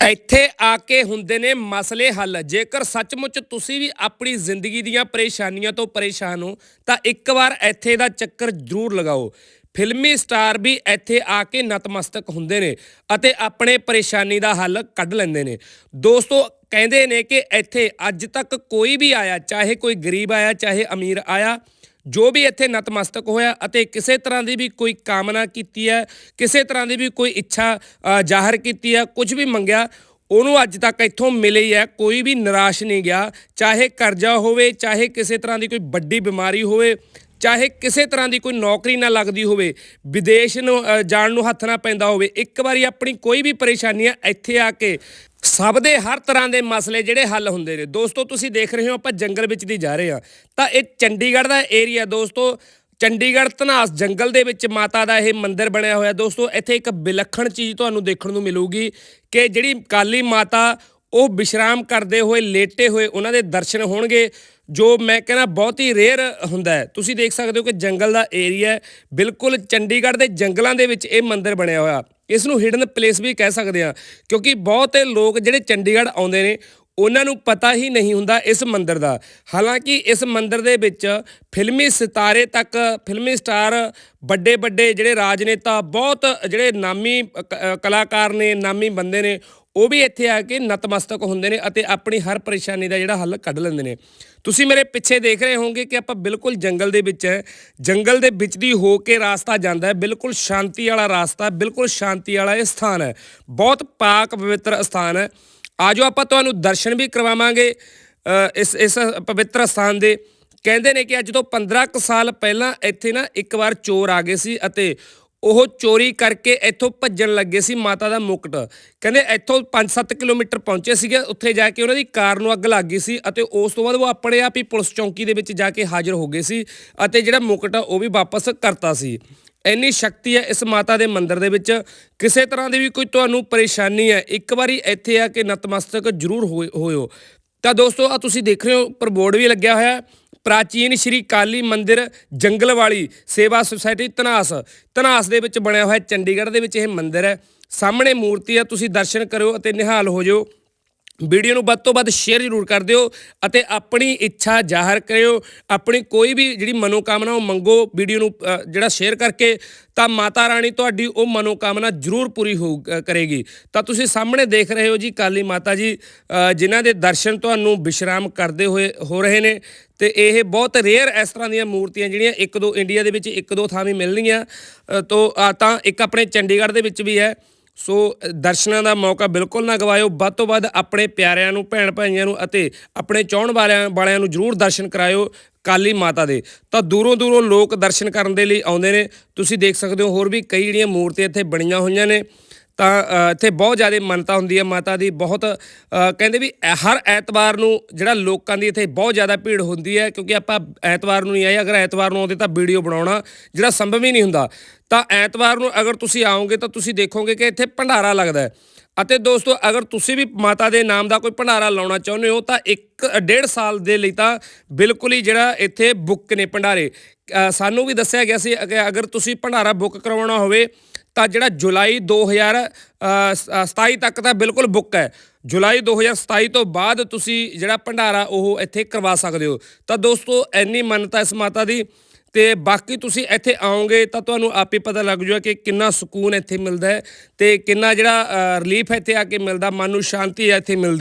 ਇੱਥੇ ਆ ਕੇ ਹੁੰਦੇ ਨੇ ਮਸਲੇ ਹੱਲ। ਜੇਕਰ ਸੱਚਮੁੱਚ ਤੁਸੀਂ ਵੀ ਆਪਣੀ ਜ਼ਿੰਦਗੀ ਦੀਆਂ ਪਰੇਸ਼ਾਨੀਆਂ ਤੋਂ ਪਰੇਸ਼ਾਨ ਹੋ, ਤਾਂ ਇੱਕ ਵਾਰ ਇੱਥੇ ਦਾ ਚੱਕਰ ਜ਼ਰੂਰ ਲਗਾਓ। ਫਿਲਮੀ ਸਟਾਰ ਵੀ ਇੱਥੇ ਆ ਕੇ ਨਤਮਸਤਕ ਹੁੰਦੇ ਨੇ ਅਤੇ ਆਪਣੇ ਪਰੇਸ਼ਾਨੀ ਦਾ ਹੱਲ ਕੱਢ ਲੈਂਦੇ ਨੇ। ਦੋਸਤੋ, ਕਹਿੰਦੇ ਨੇ ਕਿ ਇੱਥੇ ਅੱਜ ਤੱਕ ਕੋਈ ਵੀ ਆਇਆ, ਚਾਹੇ ਕੋਈ ਗਰੀਬ ਆਇਆ, ਚਾਹੇ ਅਮੀਰ ਆਇਆ ਜੋ ਵੀ ਇੱਥੇ ਨਤਮਸਤਕ ਹੋਇਆ ਅਤੇ ਕਿਸੇ ਤਰ੍ਹਾਂ ਦੀ ਵੀ ਕੋਈ ਕਾਮਨਾ ਕੀਤੀ ਹੈ, ਕਿਸੇ ਤਰ੍ਹਾਂ ਦੀ ਵੀ ਕੋਈ ਇੱਛਾ ਜ਼ਾਹਰ ਕੀਤੀ ਹੈ, ਕੁਝ ਵੀ ਮੰਗਿਆ, ਉਹਨੂੰ ਅੱਜ ਤੱਕ ਇੱਥੋਂ ਮਿਲੀ ਹੈ, ਕੋਈ ਵੀ ਨਿਰਾਸ਼ ਨਹੀਂ ਗਿਆ, ਚਾਹੇ ਕਰਜ਼ਾ ਹੋਵੇ, ਚਾਹੇ ਕਿਸੇ ਤਰ੍ਹਾਂ ਦੀ ਕੋਈ ਵੱਡੀ ਬਿਮਾਰੀ ਹੋਵੇ ਚਾਹੇ ਕਿਸੇ ਤਰ੍ਹਾਂ ਦੀ ਕੋਈ ਨੌਕਰੀ ਨਾ ਲੱਗਦੀ ਹੋਵੇ, ਵਿਦੇਸ਼ ਨੂੰ ਜਾਣ ਨੂੰ ਹੱਥ ਨਾ ਪੈਂਦਾ ਹੋਵੇ, ਇੱਕ ਵਾਰੀ ਆਪਣੀ ਕੋਈ ਵੀ ਪਰੇਸ਼ਾਨੀ ਆ, ਇੱਥੇ ਆ ਕੇ ਸਭ ਦੇ ਹਰ ਤਰ੍ਹਾਂ ਦੇ ਮਸਲੇ ਜਿਹੜੇ ਹੱਲ ਹੁੰਦੇ ਨੇ। ਦੋਸਤੋ, ਤੁਸੀਂ ਦੇਖ ਰਹੇ ਹੋ, ਆਪਾਂ ਜੰਗਲ ਵਿੱਚ ਦੀ ਜਾ ਰਹੇ ਹਾਂ। ਤਾਂ ਇਹ ਚੰਡੀਗੜ੍ਹ ਦਾ ਏਰੀਆ ਦੋਸਤੋ, ਚੰਡੀਗੜ੍ਹ ਧਨਾਸ ਜੰਗਲ ਦੇ ਵਿੱਚ ਮਾਤਾ ਦਾ ਇਹ ਮੰਦਿਰ ਬਣਿਆ ਹੋਇਆ। ਦੋਸਤੋ, ਇੱਥੇ ਇੱਕ ਵਿਲੱਖਣ ਚੀਜ਼ ਤੁਹਾਨੂੰ ਦੇਖਣ ਨੂੰ ਮਿਲੂਗੀ ਕਿ ਜਿਹੜੀ ਕਾਲੀ ਮਾਤਾ ਉਹ ਵਿਸ਼ਰਾਮ ਕਰਦੇ ਹੋਏ, ਲੇਟੇ ਹੋਏ ਉਹਨਾਂ ਦੇ ਦਰਸ਼ਨ ਹੋਣਗੇ, ਜੋ ਮੈਂ ਕਹਿੰਦਾ ਬਹੁਤ ਹੀ ਰੇਅਰ ਹੁੰਦਾ ਹੈ। ਤੁਸੀਂ ਦੇਖ ਸਕਦੇ ਹੋ ਕਿ ਜੰਗਲ ਦਾ ਏਰੀਆ ਬਿਲਕੁਲ ਚੰਡੀਗੜ੍ਹ ਦੇ ਜੰਗਲਾਂ ਦੇ ਵਿੱਚ ਇਹ ਮੰਦਿਰ ਬਣਿਆ ਹੋਇਆ। ਇਸ ਨੂੰ ਹਿਡਨ ਪਲੇਸ ਵੀ ਕਹਿ ਸਕਦੇ ਆ ਕਿਉਂਕਿ ਬਹੁਤੇ ਲੋਕ ਜਿਹੜੇ ਚੰਡੀਗੜ੍ਹ ਆਉਂਦੇ ਨੇ ਉਹਨਾਂ ਨੂੰ ਪਤਾ ਹੀ ਨਹੀਂ ਹੁੰਦਾ ਇਸ ਮੰਦਿਰ ਦਾ। ਹਾਲਾਂਕਿ ਇਸ ਮੰਦਿਰ ਦੇ ਵਿੱਚ ਫਿਲਮੀ ਸਿਤਾਰੇ ਤੱਕ, ਫਿਲਮੀ ਸਟਾਰ ਵੱਡੇ ਵੱਡੇ ਜਿਹੜੇ ਰਾਜਨੇਤਾ, ਬਹੁਤ ਜਿਹੜੇ ਨਾਮੀ ਕ- ਕਲਾਕਾਰ ਨੇ, ਨਾਮੀ ਬੰਦੇ ਨੇ, ਉਹ ਵੀ ਇੱਥੇ ਆ ਕੇ ਨਤਮਸਤਕ ਹੁੰਦੇ ਨੇ ਅਤੇ ਆਪਣੀ ਹਰ ਪਰੇਸ਼ਾਨੀ ਦਾ ਜਿਹੜਾ ਹੱਲ ਕੱਢ ਲੈਂਦੇ ਨੇ। ਤੁਸੀਂ ਮੇਰੇ ਪਿੱਛੇ ਦੇਖ ਰਹੇ ਹੋਵੋਗੇ ਕਿ ਆਪਾਂ ਬਿਲਕੁਲ ਜੰਗਲ ਦੇ ਵਿੱਚ ਹੈ। ਜੰਗਲ ਦੇ ਵਿੱਚ ਦੀ ਹੋ ਕੇ ਰਾਸਤਾ ਜਾਂਦਾ ਹੈ। ਬਿਲਕੁਲ ਸ਼ਾਂਤੀ ਵਾਲਾ ਰਾਸਤਾ, ਬਿਲਕੁਲ ਸ਼ਾਂਤੀ ਵਾਲਾ ਇਹ ਸਥਾਨ ਹੈ। ਬਹੁਤ ਪਾਕ ਪਵਿੱਤਰ ਸਥਾਨ ਹੈ। ਆਜੋ ਆਪਾਂ ਤੁਹਾਨੂੰ ਦਰਸ਼ਨ ਵੀ ਕਰਵਾਵਾਂਗੇ ਇਸ ਇਸ ਪਵਿੱਤਰ ਸਥਾਨ ਦੇ। ਕਹਿੰਦੇ ਨੇ ਕਿ ਅੱਜ ਤੋਂ 15 ਕੁ ਸਾਲ ਪਹਿਲਾਂ ਇੱਥੇ ਨਾ ਇੱਕ ਵਾਰ ਚੋਰ ਆ ਗਏ ਸੀ ਅਤੇ ਉਹ ਚੋਰੀ ਕਰਕੇ ਇੱਥੋਂ ਭੱਜਣ ਲੱਗੇ ਸੀ ਮਾਤਾ ਦਾ ਮੁਕਟ। ਕਹਿੰਦੇ ਇੱਥੋਂ 5-7 ਕਿਲੋਮੀਟਰ ਪਹੁੰਚੇ ਸੀਗੇ, ਉੱਥੇ ਜਾ ਕੇ ਉਹਨਾਂ ਦੀ ਕਾਰ ਨੂੰ ਅੱਗ ਲੱਗ ਗਈ ਸੀ ਅਤੇ ਉਸ ਤੋਂ ਬਾਅਦ ਉਹ ਆਪਣੇ ਆਪ ਹੀ ਪੁਲਿਸ ਚੌਂਕੀ ਦੇ ਵਿੱਚ ਜਾ ਕੇ ਹਾਜ਼ਰ ਹੋ ਗਏ ਸੀ ਅਤੇ ਜਿਹੜਾ ਮੁਕਟ ਆ ਉਹ ਵੀ ਵਾਪਸ ਕਰਤਾ ਸੀ। ਇੰਨੀ ਸ਼ਕਤੀ ਹੈ ਇਸ ਮਾਤਾ ਦੇ ਮੰਦਿਰ ਦੇ ਵਿੱਚ। ਕਿਸੇ ਤਰ੍ਹਾਂ ਦੀ ਵੀ ਕੋਈ ਤੁਹਾਨੂੰ ਪਰੇਸ਼ਾਨੀ ਹੈ, ਇੱਕ ਵਾਰੀ ਇੱਥੇ ਆ ਕੇ ਨਤਮਸਤਕ ਜ਼ਰੂਰ ਹੋਏ- ਹੋਇਓ। ਤਾਂ ਦੋਸਤੋ ਆ ਤੁਸੀਂ ਦੇਖ ਰਹੇ ਹੋ, ਉੱਪਰ ਬੋਰਡ ਵੀ ਲੱਗਿਆ ਹੋਇਆ ਹੈ। ਪ੍ਰਾਚੀਨ ਸ਼੍ਰੀ ਕਾਲੀ ਮੰਦਿਰ ਜੰਗਲਵਾਲੀ ਸੇਵਾ ਸੁਸਾਇਟੀ ਧਨਾਸ। ਧਨਾਸ ਦੇ ਵਿੱਚ ਬਣਿਆ ਹੋਇਆ ਚੰਡੀਗੜ੍ਹ ਦੇ ਵਿੱਚ ਇਹ ਮੰਦਿਰ ਹੈ। ਸਾਹਮਣੇ ਮੂਰਤੀ ਹੈ, ਤੁਸੀਂ ਦਰਸ਼ਨ ਕਰਿਓ ਅਤੇ ਨਿਹਾਲ ਹੋ ਜਾਓ। ਵੀਡੀਓ ਨੂੰ ਵੱਧ ਤੋਂ ਵੱਧ ਸ਼ੇਅਰ ਜ਼ਰੂਰ ਕਰ ਦਿਓ ਅਤੇ ਆਪਣੀ ਇੱਛਾ ਜ਼ਾਹਰ ਕਰਿਓ। ਆਪਣੀ ਕੋਈ ਵੀ ਜਿਹੜੀ ਮਨੋਕਾਮਨਾ ਉਹ ਮੰਗੋ ਵੀਡੀਓ ਨੂੰ ਜਿਹੜਾ ਸ਼ੇਅਰ ਕਰਕੇ, ਤਾਂ ਮਾਤਾ ਰਾਣੀ ਤੁਹਾਡੀ ਉਹ ਮਨੋਕਾਮਨਾ ਜ਼ਰੂਰ ਪੂਰੀ ਹੋ ਕਰੇਗੀ। ਤਾਂ ਤੁਸੀਂ ਸਾਹਮਣੇ ਦੇਖ ਰਹੇ ਹੋ ਜੀ ਕਾਲੀ ਮਾਤਾ ਜੀ ਜਿਨ੍ਹਾਂ ਦੇ ਦਰਸ਼ਨ ਤੁਹਾਨੂੰ ਵਿਸ਼ਰਾਮ ਕਰਦੇ ਹੋਏ, ਹੋ ਰਹੇ ਨੇ। ਤੇ ਇਹ ਬਹੁਤ ਰੇਅਰ ਇਸ ਤਰ੍ਹਾਂ ਦੀਆਂ ਮੂਰਤੀਆਂ ਜਿਹੜੀਆਂ ਇੱਕ ਦੋ ਇੰਡੀਆ ਦੇ ਵਿੱਚ ਇੱਕ ਦੋ ਥਾਂ ਵੀ ਮਿਲਣਗੀਆਂ ਤੋਂ ਤਾਂ ਇੱਕ ਆਪਣੇ ਚੰਡੀਗੜ੍ਹ ਦੇ ਵਿੱਚ ਵੀ ਹੈ। ਸੋ ਦਰਸ਼ਨਾਂ ਦਾ ਮੌਕਾ ਬਿਲਕੁਲ ਨਾ ਗਵਾਇਓ। ਵੱਧ ਤੋਂ ਵੱਧ ਆਪਣੇ ਪਿਆਰਿਆਂ ਨੂੰ, ਭੈਣ ਭਾਈਆਂ ਨੂੰ ਅਤੇ ਆਪਣੇ ਚਾਹਣ ਵਾਲਿਆਂ ਵਾਲਿਆਂ ਨੂੰ ਜਰੂਰ ਦਰਸ਼ਨ ਕਰਾਇਓ ਕਾਲੀ ਮਾਤਾ ਦੇ। ਤਾਂ ਦੂਰੋਂ ਦੂਰੋਂ ਲੋਕ ਦਰਸ਼ਨ ਕਰਨ ਦੇ ਲਈ ਆਉਂਦੇ ਨੇ। ਤੁਸੀਂ ਦੇਖ ਸਕਦੇ ਹੋ ਹੋਰ ਵੀ ਕਈ ਜਿਹੜੀਆਂ ਮੂਰਤੀਆਂ ਇੱਥੇ ਬਣੀਆਂ ਹੋਈਆਂ ਨੇ। ਤਾਂ ਇੱਥੇ ਬਹੁਤ ਜ਼ਿਆਦਾ ਮੰਨਤਾ ਹੁੰਦੀ ਹੈ ਮਾਤਾ ਦੀ, ਬਹੁਤ ਕਹਿੰਦੇ ਵੀ ਐ- ਹਰ ਐਤਵਾਰ ਨੂੰ ਜਿਹੜਾ ਲੋਕਾਂ ਦੀ ਇੱਥੇ ਬਹੁਤ ਜ਼ਿਆਦਾ ਭੀੜ ਹੁੰਦੀ ਹੈ, ਕਿਉਂਕਿ ਆਪਾਂ ਐਤਵਾਰ ਨੂੰ ਨਹੀਂ ਆਏ, ਅਗਰ ਐਤਵਾਰ ਨੂੰ ਆਉਂਦੇ ਤਾਂ ਵੀਡੀਓ ਬਣਾਉਣਾ ਜਿਹੜਾ ਸੰਭਵ ਹੀ ਨਹੀਂ ਹੁੰਦਾ। ਤਾਂ ਐਤਵਾਰ ਨੂੰ ਅਗਰ ਤੁਸੀਂ ਆਓਗੇ ਤਾਂ ਤੁਸੀਂ ਦੇਖੋਗੇ ਕਿ ਇੱਥੇ ਭੰਡਾਰਾ ਲੱਗਦਾ ਹੈ। ਅਤੇ ਦੋਸਤੋ, ਅਗਰ ਤੁਸੀਂ ਵੀ ਮਾਤਾ ਦੇ ਨਾਮ ਦਾ ਕੋਈ ਭੰਡਾਰਾ ਲਾਉਣਾ ਚਾਹੁੰਦੇ ਹੋ, ਤਾਂ ਇੱਕ ਡੇਢ ਸਾਲ ਦੇ ਲਈ ਤਾਂ ਬਿਲਕੁਲ ਹੀ ਜਿਹੜਾ ਇੱਥੇ ਬੁੱਕ ਨੇ ਭੰਡਾਰੇ। ਸਾਨੂੰ ਵੀ ਦੱਸਿਆ ਗਿਆ ਸੀ ਕਿ ਅਗਰ ਤੁਸੀਂ ਭੰਡਾਰਾ ਬੁੱਕ ਕਰਵਾਉਣਾ ਹੋਵੇ ਤਾਂ ਜਿਹੜਾ ਜੁਲਾਈ 2027 ਤੱਕ ਤਾਂ ਬਿਲਕੁਲ ਬੁੱਕ ਹੈ। ਜੁਲਾਈ 2027 ਤੋਂ ਬਾਅਦ ਤੁਸੀਂ ਜਿਹੜਾ ਭੰਡਾਰਾ ਉਹ ਇੱਥੇ ਕਰਵਾ ਸਕਦੇ ਹੋ। ਤਾਂ ਦੋਸਤੋ, ਇੰਨੀ ਮੰਨਤਾ ਇਸ ਮਾਤਾ ਦੀ ਤੇ ਬਾਕੀ ਤੁਸੀਂ ਇੱਥੇ ਆਓਗੇ ਤਾਂ ਤੁਹਾਨੂੰ ਆਪੇ ਪਤਾ ਲੱਗ ਜਾਊਗਾ ਕਿ ਕਿੰਨਾ ਸਕੂਨ ਇੱਥੇ ਮਿਲਦਾ ਹੈ ਤੇ ਕਿੰਨਾ ਜਿਹੜਾ ਰਿਲੀਫ ਇੱਥੇ ਆ ਕੇ ਮਿਲਦਾ, ਮਨ ਨੂੰ ਸ਼ਾਂਤੀ ਇੱਥੇ ਮਿਲਦੀ